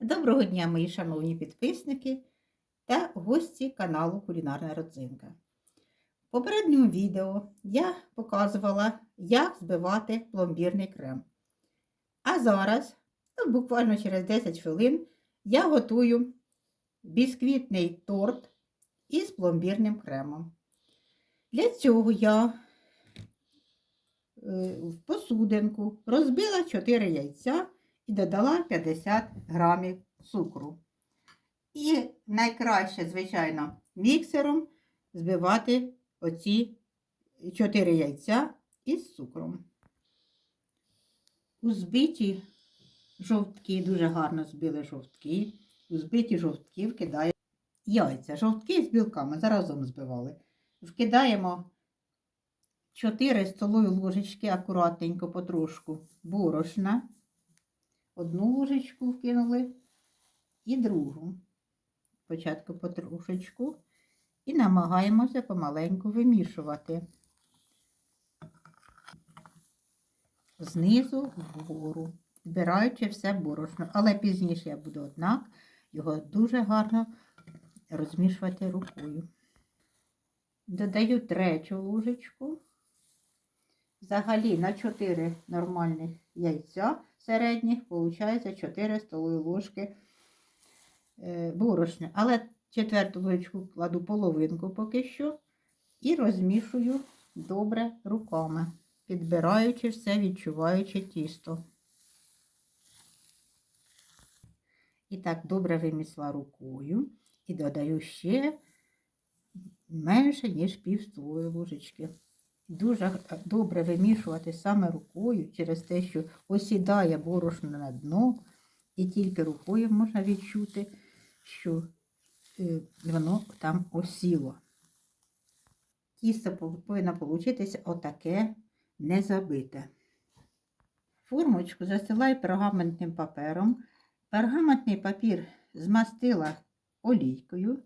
Доброго дня, мої шановні підписники та гості каналу Кулінарна Родзинка. В попередньому відео я показувала, як збивати пломбірний крем. А зараз, ну, буквально через 10 хвилин, я готую бісквітний торт із пломбірним кремом. Для цього я е, в посудинку розбила 4 яйця і додала 50 грамів цукру. І найкраще, звичайно, міксером збивати оці 4 яйця із цукром. У збиті жовтки, дуже гарно збили жовтки, у збиті жовтки вкидаємо яйця. Жовтки з білками заразом збивали. Вкидаємо 4 столові ложечки акуратненько потрошку борошна. Одну ложечку вкинули і другу. Спочатку потрошечку. І намагаємося помаленьку вимішувати. Знизу вгору, збираючи все борошно. Але пізніше я буду, однак, його дуже гарно розмішувати рукою. Додаю третю ложечку. Взагалі на 4 нормальних яйця середніх виходить 4 столові ложки е, борошна. Але четверту ложечку кладу половинку поки що і розмішую добре руками, підбираючи все, відчуваючи тісто. І так добре вимісла рукою і додаю ще менше, ніж пів столової ложечки. Дуже добре вимішувати саме рукою через те, що осідає борошно на дно, і тільки рукою можна відчути, що е, воно там осіло. Тісто повинно получитися отаке незабите. Формочку застилаю пергаментним папером. Пергаментний папір змастила олійкою.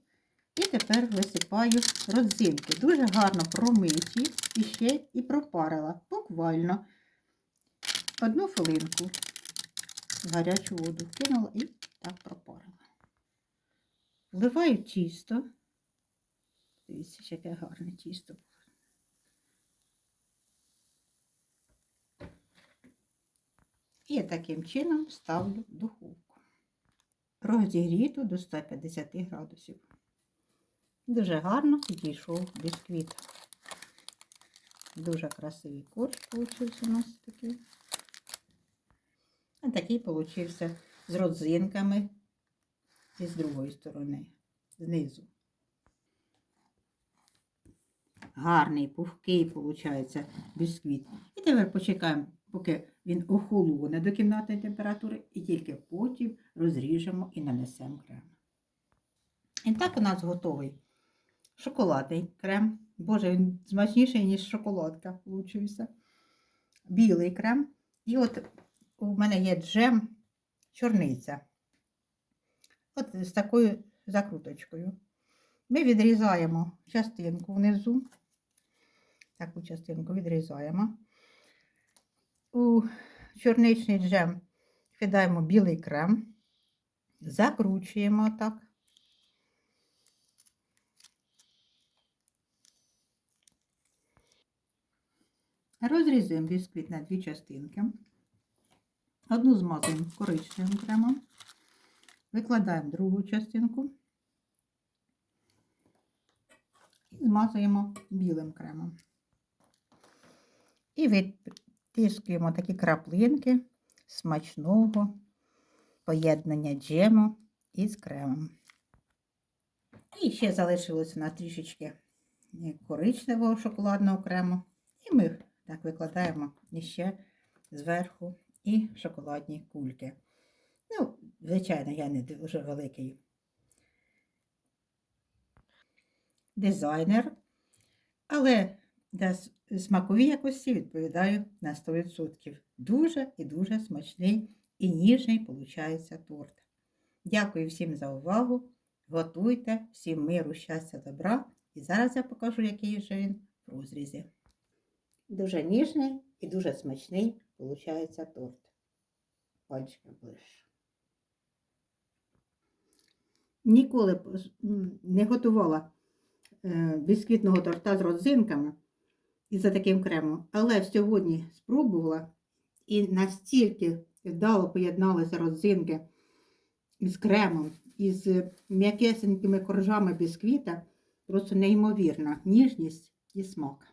І тепер висипаю родзинки. Дуже гарно промиті і ще і пропарила. Буквально одну хвилинку гарячу воду вкинула і так пропарила. Вливаю тісто. Дивіться, яке гарне тісто. І таким чином ставлю в духовку. Розігріту до 150 градусів. Дуже гарно підійшов бісквіт. Дуже красивий корж получився у нас такий. А такий получився з родзинками і з другої сторони, знизу. Гарний, пухкий, виходить, бісквіт. І тепер почекаємо, поки він охолоне до кімнатної температури, і тільки потім розріжемо і нанесемо крем. І так у нас готовий шоколадний крем. Боже, він смачніший, ніж шоколадка получився. Білий крем. І от у мене є джем чорниця. От з такою закруточкою. Ми відрізаємо частинку внизу. Таку частинку відрізаємо. У чорничний джем кидаємо білий крем, закручуємо так. Розрізуємо бісквіт на дві частинки. Одну змазуємо коричневим кремом, викладаємо другу частинку і змазуємо білим кремом. І відтискуємо такі краплинки смачного поєднання джему із кремом. І ще залишилося на трішечки коричневого шоколадного крему. І ми так, викладаємо ще зверху і шоколадні кульки. Ну, звичайно, я не дуже великий дизайнер, але для смаковій якості відповідаю на 100%. Дуже і дуже смачний і ніжний виходить торт. Дякую всім за увагу. Готуйте, всім миру, щастя, добра. І зараз я покажу, який же він в розрізі. Дуже ніжний і дуже смачний виходить торт. Пальчика ближче. ніколи з- не готувала е, бісквітного торта з родзинками і за таким кремом, але сьогодні спробувала і настільки вдало поєдналися родзинки із кремом, із м'якесенькими коржами бісквіта, просто неймовірна ніжність і смак.